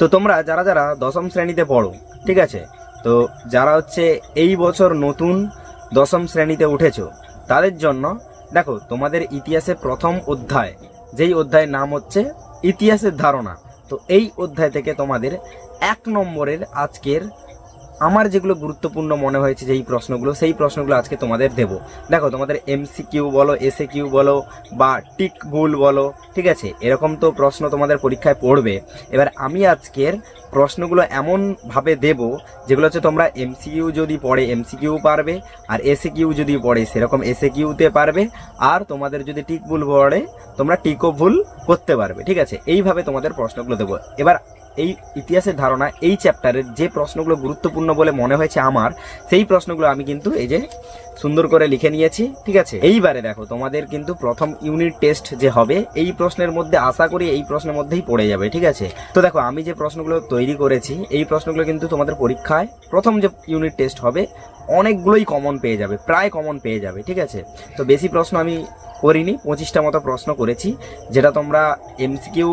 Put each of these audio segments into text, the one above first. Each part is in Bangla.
তো তোমরা যারা যারা দশম শ্রেণীতে পড়ো, ঠিক আছে? তো যারা হচ্ছে এই বছর নতুন দশম শ্রেণীতে উঠেছো, তাদের জন্য দেখো, তোমাদের ইতিহাসে প্রথম অধ্যায়, যেই অধ্যায়ের নাম হচ্ছে ইতিহাসের ধারণা। তো এই অধ্যায় থেকে তোমাদের এক নম্বরের আজকের আমার যেগুলো গুরুত্বপূর্ণ মনে হয়েছে যেই প্রশ্নগুলো, সেই প্রশ্নগুলো আজকে তোমাদের দেব। দেখো, তোমাদের এমসি কিউ বলো এসএ কিউ বলো, বা টিক ভুল বলো, ঠিক আছে? এরকম তো প্রশ্ন তোমাদের পরীক্ষায় পড়বে। এবার আমি আজকের প্রশ্নগুলো এমনভাবে দেব, যেগুলো হচ্ছে তোমরা এমসিকিউ যদি পড়ে এমসিকিউ পারবে, আর এসএ কিউ যদি পড়ে, সেরকম এসএ কিউতে পারবে, আর তোমাদের যদি টিক ভুল পড়ে, তোমরা টিকও ভুল করতে পারবে, ঠিক আছে? এইভাবে তোমাদের প্রশ্নগুলো দেবো। এবার এই ইতিহাসের ধারণা, এই চ্যাপ্টারের যে প্রশ্নগুলো গুরুত্বপূর্ণ বলে মনে হয়েছে আমার, সেই প্রশ্নগুলো আমি কিন্তু এই যে সুন্দর করে লিখে নিয়েছি, ঠিক আছে? এইবারে দেখো, তোমাদের কিন্তু প্রথম ইউনিট টেস্ট যে হবে, এই প্রশ্নের মধ্যে আশা করি এই প্রশ্নের মধ্যেই পড়ে যাবে, ঠিক আছে? তো দেখো, আমি যে প্রশ্নগুলো তৈরি করেছি, এই প্রশ্নগুলো কিন্তু তোমাদের পরীক্ষায় প্রথম যে ইউনিট টেস্ট হবে, অনেকগুলোই কমন পেয়ে যাবে, প্রায় কমন পেয়ে যাবে, ঠিক আছে? তো বেশি প্রশ্ন আমি করিনি, পঁচিশটা মতো প্রশ্ন করেছি, যেটা তোমরা এমসিকিউ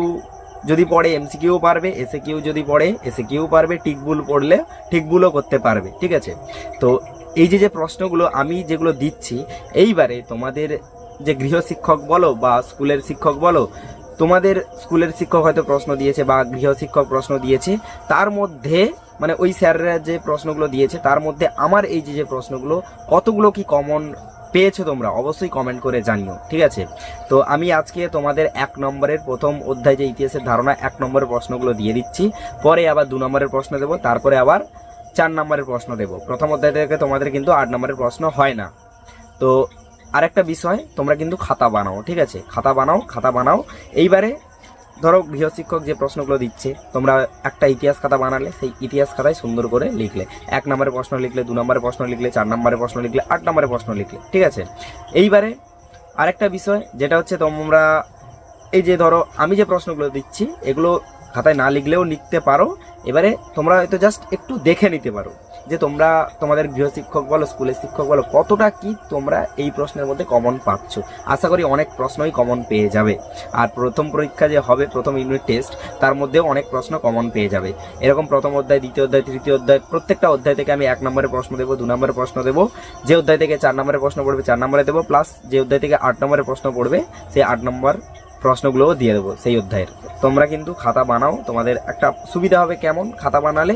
যদি পড়ে এমসিকিউ পারবে এসে কিউ যদি পড়ে এসে কিউ পারবে টিকবুল পড়লে টিকবুলও করতে পারবে, ঠিক আছে? তো এই যে যে প্রশ্নগুলো আমি যেগুলো দিচ্ছি, এইবারে তোমাদের যে গৃহশিক্ষক বলো বা স্কুলের শিক্ষক বলো, তোমাদের স্কুলের শিক্ষক হয়তো প্রশ্ন দিয়েছে বা গৃহশিক্ষক প্রশ্ন দিয়েছে, তার মধ্যে মানে ওই স্যাররা যে প্রশ্নগুলো দিয়েছে, তার মধ্যে আমার এই যে যে প্রশ্নগুলো, কতগুলো কি কমন পেয়েছ তোমরা, অবশ্যই কমেন্ট করে জানিও, ঠিক আছে? তো আমি আজকে তোমাদের এক নম্বরের প্রথম অধ্যায় যে ইতিহাসের ধারণা, এক নম্বরের প্রশ্নগুলো দিয়ে দিচ্ছি। পরে আবার দু নম্বরের প্রশ্ন দেবো, তারপরে আবার চার নম্বরের প্রশ্ন দেবো। প্রথম অধ্যায় থেকে তোমাদের কিন্তু আট নম্বরের প্রশ্ন হয় না। তো আরেকটা বিষয়, তোমরা কিন্তু খাতা বানাও, ঠিক আছে? খাতা বানাও খাতা বানাও। এইবারে ধরো, গৃহশিক্ষক যে প্রশ্নগুলো দিচ্ছে, তোমরা একটা ইতিহাস খাতা বানালে, সেই ইতিহাস খাতায় সুন্দর করে লিখলে। এক নম্বরের প্রশ্ন লিখলে, দু নম্বরের প্রশ্ন লিখলে, চার নম্বরের প্রশ্ন লিখলে, আট নম্বরের প্রশ্ন লিখলে, ঠিক আছে? এইবারে আরেকটা বিষয়, যেটা হচ্ছে তোমরা এই যে ধরো, আমি যে প্রশ্নগুলো দিচ্ছি, এগুলো খাতায় না লিখলেও লিখতে পারো। এবারে তোমরা হয়তো জাস্ট একটু দেখে নিতে পারো। যে তোমরা তোমাদের গৃহশিক্ষক বলো স্কুলের শিক্ষক বলো, কতটা কি তোমরা এই প্রশ্নের মধ্যে কমন পাচ্ছ? আশা করি অনেক প্রশ্নই কমন পেয়ে যাবে। আর প্রথম পরীক্ষা যে হবে, প্রথম ইউনিট টেস্ট তার মধ্যেও অনেক প্রশ্ন কমন পেয়ে যাবে। এরকম প্রথম অধ্যায়, দ্বিতীয় অধ্যায়, তৃতীয় অধ্যায়, প্রত্যেকটা অধ্যায় থেকে আমি এক নম্বরের প্রশ্ন দেবো, দু নম্বরের প্রশ্ন দেবো। যে অধ্যায় থেকে চার নম্বরের প্রশ্ন পড়বে, চার নম্বরে দেবো প্লাস যে অধ্যায় থেকে আট নম্বরের প্রশ্ন পড়বে, সেই আট নম্বর প্রশ্নগুলোও দিয়ে দেবো সেই অধ্যায়ের। তোমরা কিন্তু খাতা বানাও, তোমাদের একটা সুবিধা হবে কেমন? খাতা বানালে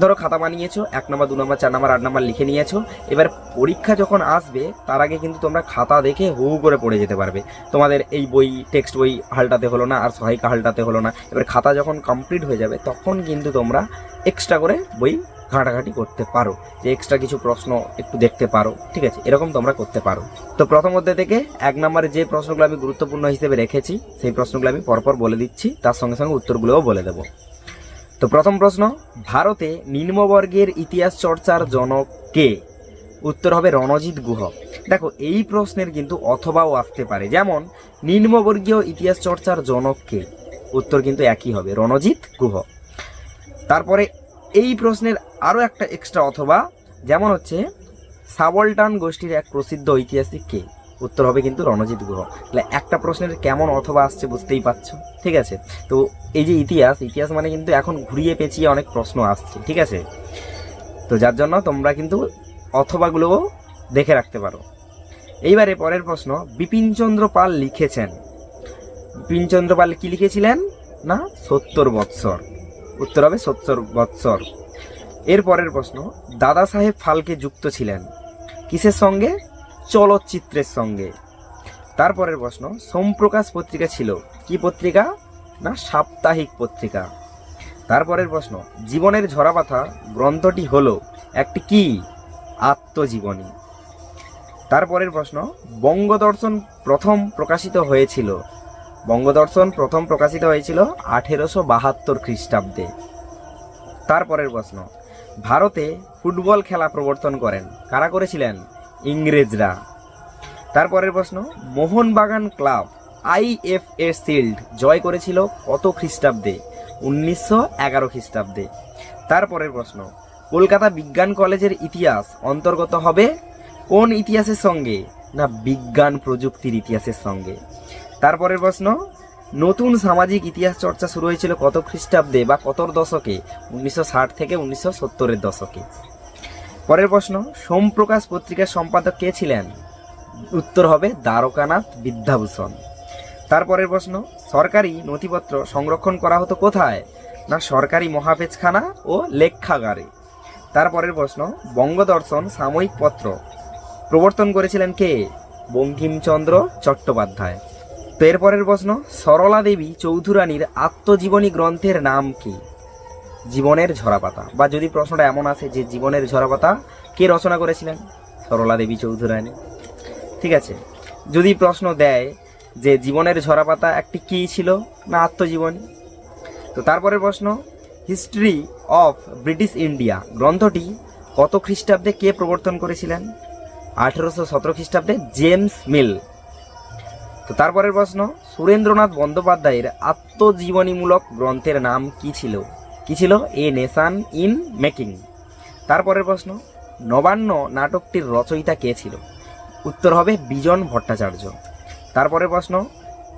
ধরো খাতা বানিয়েছো এক নম্বর, দু নম্বর, চার নম্বর, আট নম্বর লিখে নিয়েছো। এবার পরীক্ষা যখন আসবে, তার আগে কিন্তু তোমরা খাতা দেখে হু করে পড়ে যেতে পারবে। তোমাদের এই বই, টেক্সট বই হালটাতে হলো না, আর সহায়িকা হালটাতে হলো না। এবার খাতা যখন কমপ্লিট হয়ে যাবে, তখন কিন্তু তোমরা এক্সট্রা করে বই ঘাঁটাঘাঁটি করতে পারো। যে এক্সট্রা কিছু প্রশ্ন একটু দেখতে পারো, ঠিক আছে? এরকম তোমরা করতে পারো। তো প্রথম অধ্যায় থেকে এক নম্বরে যে প্রশ্নগুলো আমি গুরুত্বপূর্ণ হিসেবে রেখেছি, সেই প্রশ্নগুলো আমি পরপর বলে দিচ্ছি, তার সঙ্গে সঙ্গে উত্তরগুলোও বলে দেবো। তো প্রথম প্রশ্ন, ভারতে নিম্নবর্গের ইতিহাস চর্চার জনক কে? উত্তর হবে রণজিৎ গুহ। দেখো, এই প্রশ্নের কিন্তু অথবাও আসতে পারে। যেমন, নিম্নবর্গীয় ইতিহাস চর্চার জনক কে? উত্তর কিন্তু একই হবে, রণজিৎ গুহ। তারপরে এই প্রশ্নের আরও একটা এক্সট্রা অথবা, যেমন হচ্ছে, সাবলটান গোষ্ঠীর এক প্রসিদ্ধ ঐতিহাসিক কে? উত্তর হবে কিন্তু রণজিৎ গুহ। তাহলে একটা প্রশ্নের কেমন অথবা আসছে বুঝতেই পারছ? ঠিক আছে? তো এই যে ইতিহাস ইতিহাস মানে কিন্তু এখন ঘুরিয়ে পেঁচিয়ে অনেক প্রশ্ন আসছে, ঠিক আছে? তো যার জন্য তোমরা কিন্তু অথবাগুলোও দেখে রাখতে পারো। এইবারে পরের প্রশ্ন বিপিনচন্দ্র পাল লিখেছেন। বিপিনচন্দ্র পাল কি লিখেছিলেন? না, সত্তর বৎসর। উত্তর হবে সত্তর বৎসর। এর পরের প্রশ্ন, দাদা সাহেব ফালকে যুক্ত ছিলেন। কিসের সঙ্গে? চলচ্চিত্রের সঙ্গে। তারপরের প্রশ্ন, সোমপ্রকাশ পত্রিকা ছিল কি পত্রিকা না সাপ্তাহিক পত্রিকা? তারপরের প্রশ্ন, জীবনের ঝরাপাথা গ্রন্থটি হলো একটি কি? আত্মজীবনী। তারপরের প্রশ্ন, বঙ্গদর্শন প্রথম প্রকাশিত হয়েছিল? বঙ্গদর্শন প্রথম প্রকাশিত হয়েছিল আঠেরোশো বাহাত্তর খ্রিস্টাব্দে। তারপরের প্রশ্ন, ভারতে ফুটবল খেলা প্রবর্তন করেন, কারা করেছিলেন? ইংরেজরা। তারপরের প্রশ্ন, মোহনবাগান ক্লাব আইএফএ শিল্ড জয় করেছিল কত খ্রিস্টাব্দে? উনিশশো এগারো খ্রিস্টাব্দে। তারপরের প্রশ্ন, কলকাতা বিজ্ঞান কলেজের ইতিহাস অন্তর্গত হবে কোন ইতিহাসের সঙ্গে না বিজ্ঞান প্রযুক্তির ইতিহাসের সঙ্গে? তারপরের প্রশ্ন, নতুন সামাজিক ইতিহাস চর্চা শুরু হয়েছিল কত খ্রিস্টাব্দে বা কতর দশকে? উনিশশো ষাট থেকে উনিশশো সত্তরের দশকে। পরের প্রশ্ন, সোমপ্রকাশ পত্রিকার সম্পাদক কে ছিলেন? উত্তর হবে দ্বারকানাথ বিদ্যাভূষণ। তারপরের প্রশ্ন, সরকারি নথিপত্র সংরক্ষণ করা হতো কোথায়? না সরকারি মহাপেজখানা ও লেখাগারে? তারপরের প্রশ্ন, বঙ্গদর্শন সাময়িক পত্র প্রবর্তন করেছিলেন কে? বঙ্কিমচন্দ্র চট্টোপাধ্যায়। তো এরপরের প্রশ্ন, সরলা দেবী চৌধুরানীর আত্মজীবনী গ্রন্থের নাম কি? জীবনের ঝরাপাতা। বা যদি প্রশ্নটা এমন আসে যে জীবনের ঝরাপাতা, কে রচনা করেছিলেন? সরলা দেবী চৌধুরানী। ঠিক আছে? যদি প্রশ্ন দেয় যে জীবনের ঝরাপাতা একটি কী ছিল? না, আত্মজীবনী। তো তারপরের প্রশ্ন, হিস্ট্রি অফ ব্রিটিশ ইন্ডিয়া গ্রন্থটি কত খ্রিস্টাব্দে কে প্রবর্তন করেছিলেন? আঠেরোশো সতেরো খ্রিস্টাব্দে জেমস মিল। তো তারপরের প্রশ্ন, সুরেন্দ্রনাথ বন্দ্যোপাধ্যায়ের আত্মজীবনীমূলক গ্রন্থের নাম কি ছিল? কি ছিল? A nation in making. তারপরের প্রশ্ন, নবান্ন নাটকটির রচয়িতা কে ছিল? উত্তর হবে বিজন ভট্টাচার্য। তারপরের প্রশ্ন,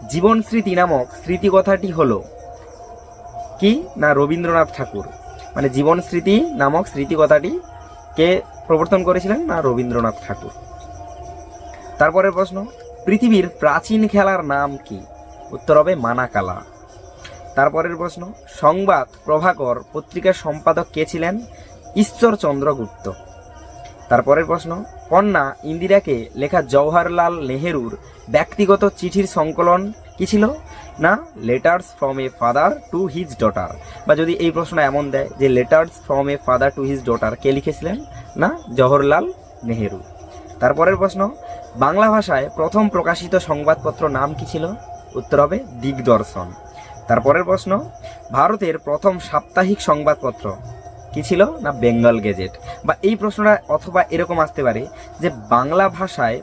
জীবন স্মৃতি নামক স্মৃতিকথাটি হলো কি না রবীন্দ্রনাথ ঠাকুর? মানে জীবন স্মৃতি নামক স্মৃতিকথাটি কে প্রবর্তন করেছিলেন না রবীন্দ্রনাথ ঠাকুর? তারপরের প্রশ্ন, পৃথিবীর প্রাচীন খেলার নাম কি? উত্তর হবে মানাকালা। তারপরের প্রশ্ন, সংবাদ প্রভাকর পত্রিকার সম্পাদক কে ছিলেন? ঈশ্বরচন্দ্র গুপ্ত। তারপরের প্রশ্ন, কন্যা ইন্দিরাকে লেখা জওহরলাল নেহেরুর ব্যক্তিগত চিঠির সংকলন কি ছিল? না letters from a father to his daughter বা যদি এই প্রশ্ন এমন দেয় যে letters from a father to his daughter কে লিখেছিলেন? না, জওহরলাল নেহেরু। তারপরের প্রশ্ন, বাংলা ভাষায় প্রথম প্রকাশিত সংবাদপত্র নাম কি ছিল? উত্তর হবে, দিগদর্শন। তারপরের প্রশ্ন, ভারতের প্রথম সাপ্তাহিক সংবাদপত্র কি ছিল না বেঙ্গল গেজেট? বা এই প্রশ্নটা অথবা এরকম আসতে পারে যে বাংলা ভাষায়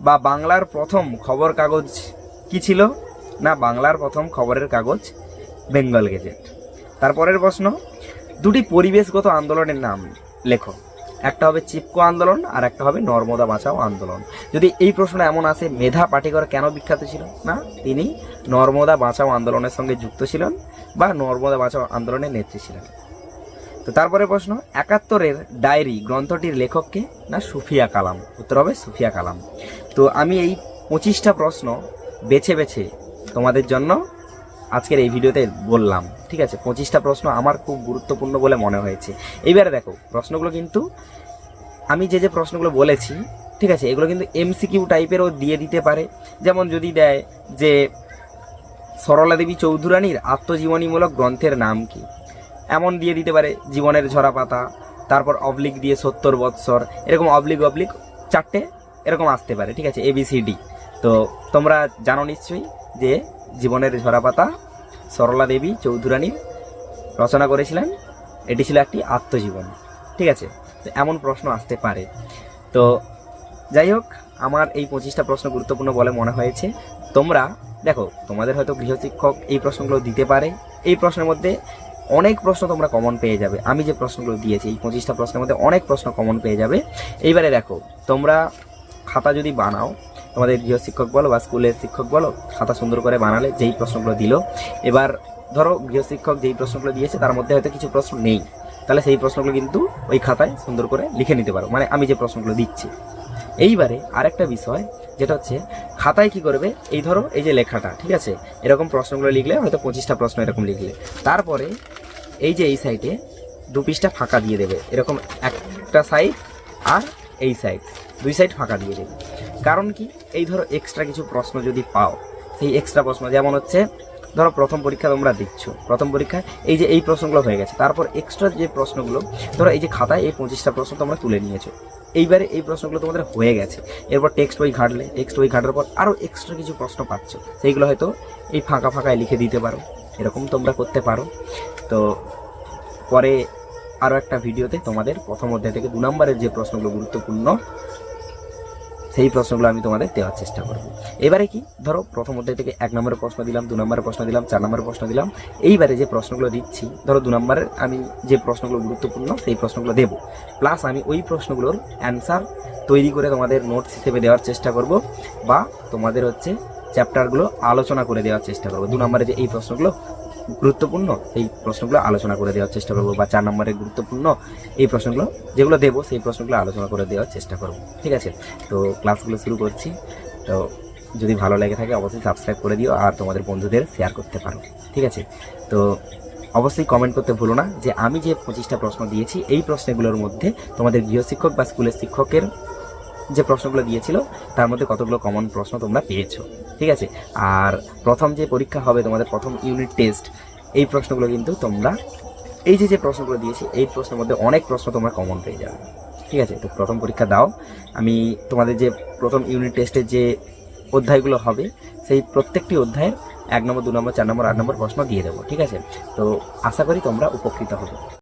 বা বাংলার প্রথম খবর কাগজ কি ছিল না বাংলার প্রথম খবরের কাগজ বেঙ্গল গেজেট? তারপরের প্রশ্ন, দুটি পরিবেশগত আন্দোলনের নাম লেখো। একটা হবে চিপকো আন্দোলন, আর একটা হবে নর্মদা বাঁচাও আন্দোলন। যদি এই প্রশ্ন এমন আসে, মেধা পাটিকর কেন বিখ্যাত ছিল? না, তিনি নর্মদা বাঁচাও আন্দোলনের সঙ্গে যুক্ত ছিলেন বা নর্মদা বাঁচাও আন্দোলনের নেত্রী ছিলেন। তো তারপরে প্রশ্ন, একাত্তরের ডায়েরি গ্রন্থটির লেখককে না, সুফিয়া কালাম। উত্তর হবে সুফিয়া কালাম। তো আমি এই পঁচিশটা প্রশ্ন বেছে বেছে তোমাদের জন্য আজকের এই ভিডিওতে বললাম, ঠিক আছে? পঁচিশটা প্রশ্ন আমার খুব গুরুত্বপূর্ণ বলে মনে হয়েছে। এইবারে দেখো, প্রশ্নগুলো কিন্তু আমি যে যে প্রশ্নগুলো বলেছি, ঠিক আছে? এগুলো কিন্তু এমসিকিউ টাইপেরও দিয়ে দিতে পারে। যেমন যদি দেয় যে, সরলা দেবী চৌধুরানীর আত্মজীবনীমূলক গ্রন্থের নাম কি? এমন দিয়ে দিতে পারে, জীবনের ঝরা পাতা তারপর অবলিক দিয়ে সত্তর বৎসর, এরকম অবলিক অবলিক চারটে এরকম আসতে পারে, ঠিক আছে? এবিসিডি তো তোমরা জানো নিশ্চয়ই যে জীবনের ঝরা পাতা সরলা দেবী চৌধুরানীর রচনা করেছিলেন। এটি ছিল একটি আত্মজীবন। ঠিক আছে? তো এমন প্রশ্ন আসতে পারে। তো যাই হোক, আমার এই পঁচিশটা প্রশ্ন গুরুত্বপূর্ণ বলে মনে হয়েছে। তোমরা, দেখো, তোমাদের হয়তো গৃহশিক্ষক এই প্রশ্নগুলো দিতে পারে। এই প্রশ্নের মধ্যে অনেক প্রশ্ন তোমরা কমন পেয়ে যাবে। আমি যে প্রশ্নগুলো দিয়েছি, এই পঁচিশটা প্রশ্নের মধ্যে অনেক প্রশ্ন কমন পেয়ে যাবে। এইবারে দেখো, তোমরা খাতা যদি বানাও তোমাদের গৃহশিক্ষক বলো বা স্কুলের শিক্ষক বলো, খাতা সুন্দর করে বানালে যেই প্রশ্নগুলো দিল। এবার ধরো গৃহশিক্ষক যেই প্রশ্নগুলো দিয়েছে, তার মধ্যে হয়তো কিছু প্রশ্ন নেই। তাহলে সেই প্রশ্নগুলো কিন্তু ওই খাতায় সুন্দর করে লিখে নিতে পারো। মানে আমি যে প্রশ্নগুলো দিচ্ছি। এইবারে আরেকটা বিষয়, যেটা হচ্ছে খাতায় কি করবে? এই ধরো এই যে লেখাটা, ঠিক আছে? এরকম প্রশ্নগুলো লিখলে হয়তো পঁচিশটা প্রশ্ন এরকম লিখলে। তারপরে এই যে এই সাইডে দু পিসটা ফাঁকা দিয়ে দেবে। এরকম একটা সাইড আর এই সাইড দুই সাইড ফাঁকা দিয়ে দেবে। কারণ কি? এই ধরো এক্সট্রা কিছু প্রশ্ন যদি পাও, সেই এক্সট্রা প্রশ্ন যেমন হচ্ছে, ধরো প্রথম পরীক্ষা তোমরা দিচ্ছ, প্রথম পরীক্ষায় এই যে এই প্রশ্নগুলো হয়ে গেছে, তারপর এক্সট্রা যে প্রশ্নগুলো, ধরো এই যে খাতায় এই পঁচিশটা প্রশ্ন তোমরা তুলে নিয়েছো, এইবারে এই প্রশ্নগুলো তোমাদের হয়ে গেছে, এরপর টেক্সট বই ঘাটলে টেক্সট বই ঘাটার পর আরও এক্সট্রা কিছু প্রশ্ন পাচ্ছ, সেইগুলো হয়তো এই ফাঁকা ফাঁকায় লিখে দিতে পারো, এরকম তোমরা করতে পারো। তো পরে আরও একটা ভিডিওতে তোমাদের প্রথম অধ্যায় থেকে দু নম্বরের যে প্রশ্নগুলো গুরুত্বপূর্ণ সেই প্রশ্নগুলো আমি তোমাদের দেওয়ার চেষ্টা করব। এবারে কি? ধরো, প্রথম অধ্যায় থেকে এক নম্বরের প্রশ্ন দিলাম, দু নম্বরের প্রশ্ন দিলাম, চার নম্বরের প্রশ্ন দিলাম। এইবারে যে প্রশ্নগুলো দিচ্ছি, ধরো দু নম্বরের আমি যে প্রশ্নগুলো গুরুত্বপূর্ণ, সেই প্রশ্নগুলো দেবো। প্লাস আমি ওই প্রশ্নগুলোর অ্যান্সার তৈরি করে তোমাদের নোটস হিসেবে দেওয়ার চেষ্টা করব বা তোমাদের হচ্ছে চ্যাপ্টারগুলো আলোচনা করে দেওয়ার চেষ্টা করব। দু নম্বরে যে এই প্রশ্নগুলো গুরুত্বপূর্ণ এই প্রশ্নগুলো আলোচনা করে দেওয়ার চেষ্টা করব বা চার নম্বরে গুরুত্বপূর্ণ এই প্রশ্নগুলো, যেগুলো দেবো সেই প্রশ্নগুলো আলোচনা করে দেওয়ার চেষ্টা করব, ঠিক আছে? তো ক্লাসগুলো শুরু করছি, তো যদি ভালো লেগে থাকে অবশ্যই সাবস্ক্রাইব করে দিও আর তোমাদের বন্ধুদের শেয়ার করতে পারো, ঠিক আছে? তো অবশ্যই কমেন্ট করতে ভুলো না যে আমি যে পঁচিশটা প্রশ্ন দিয়েছি, এই প্রশ্নগুলোর মধ্যে তোমাদের গৃহশিক্ষক বা স্কুলের শিক্ষকের যে প্রশ্নগুলো দিয়েছিল, তার মধ্যে কতগুলো কমন প্রশ্ন তোমরা পেয়েছ ঠিক আছে? আর প্রথম যে পরীক্ষা হবে, তোমাদের প্রথম ইউনিট টেস্ট এই প্রশ্নগুলো কিন্তু তোমরা, এই যে যে প্রশ্নগুলো দিয়েছি, এই প্রশ্নের মধ্যে অনেক প্রশ্ন তোমরা কমন পেয়ে যাবে। ঠিক আছে? তো প্রথম পরীক্ষা দাও। আমি তোমাদের যে প্রথম ইউনিট টেস্টের যে অধ্যায়গুলো হবে, সেই প্রত্যেকটি অধ্যায়ের এক নম্বর, দু নম্বর, চার নম্বর, আট নম্বর প্রশ্ন দিয়ে দেবো। ঠিক আছে? তো আশা করি তোমরা উপকৃত হবে।